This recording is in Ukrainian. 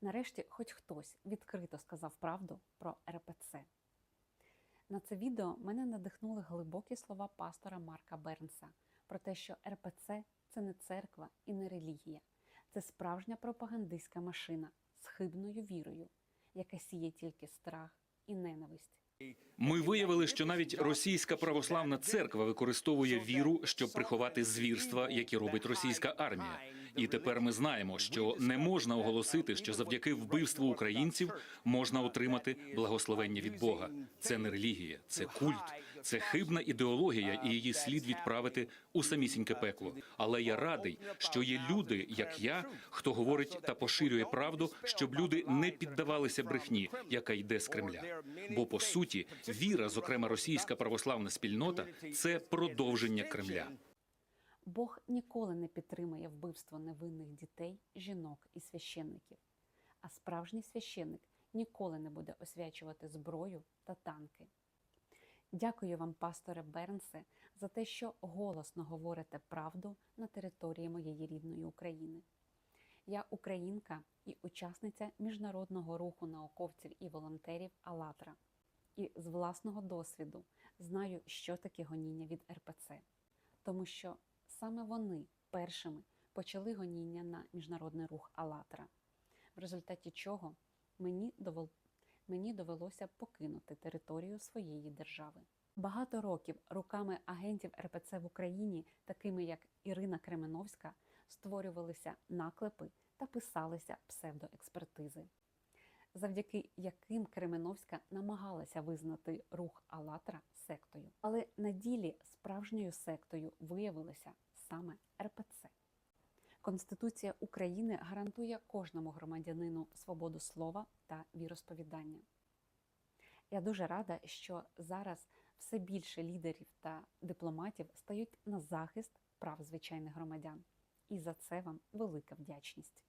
Нарешті, хоч хтось відкрито сказав правду про РПЦ. На це відео мене надихнули глибокі слова пастора Марка Бернса про те, що РПЦ це не церква і не релігія, це справжня пропагандистська машина з хибною вірою, яка сіє тільки страх і ненависть. Ми виявили, що навіть російська православна церква використовує віру, щоб приховати звірства, які робить російська армія. І тепер ми знаємо, що не можна оголосити, що завдяки вбивству українців можна отримати благословення від Бога. Це не релігія, це культ, це хибна ідеологія, і її слід відправити у самісіньке пекло. Але я радий, що є люди, як я, хто говорить та поширює правду, щоб люди не піддавалися брехні, яка йде з Кремля. Бо по суті, віра, зокрема російська православна спільнота, це продовження Кремля. Бог ніколи не підтримує вбивство невинних дітей, жінок і священників. А справжній священник ніколи не буде освячувати зброю та танки. Дякую вам, пасторе Бернсе, за те, що голосно говорите правду на території моєї рідної України. Я українка і учасниця міжнародного руху науковців і волонтерів «АЛЛАТРА». І з власного досвіду знаю, що таке гоніння від РПЦ, тому що саме вони першими почали гоніння на міжнародний рух «АЛЛАТРА», в результаті чого мені, довел... мені довелося покинути територію своєї держави. Багато років руками агентів РПЦ в Україні, такими як Ірина Кременовська, створювалися наклепи та писалися псевдоекспертизи, завдяки яким Кременовська намагалася визнати рух «АЛЛАТРА» сектою. Але на ділі справжньою сектою виявилася саме РПЦ. Конституція України гарантує кожному громадянину свободу слова та віросповідання. Я дуже рада, що зараз все більше лідерів та дипломатів стають на захист прав звичайних громадян. І за це вам велика вдячність.